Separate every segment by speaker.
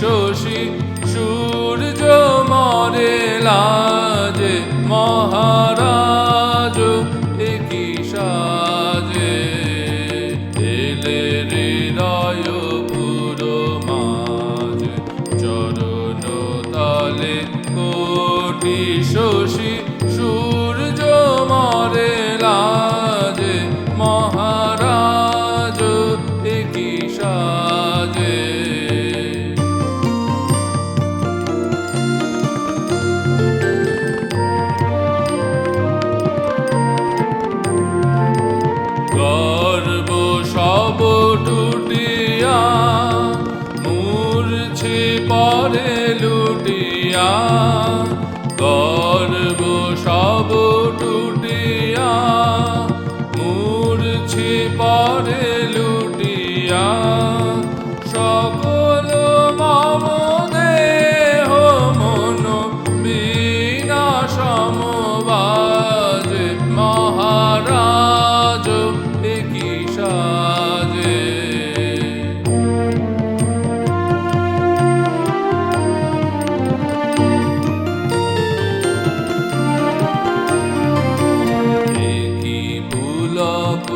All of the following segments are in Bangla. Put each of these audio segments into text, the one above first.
Speaker 1: শশী, সূর্য মরে লাজে, মহারাজ একই সাজে। এলে হৃদয় পুরো মাঝ, চরণ তলে কোটি শশী, সূর্য মরে লাজে। পরে লুটিয়া গর্ব সব টুটিয়া মূর্ছে পরে লুটিয়া সকল মম দেহ মন বিনা সমবাজে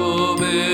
Speaker 1: Amen.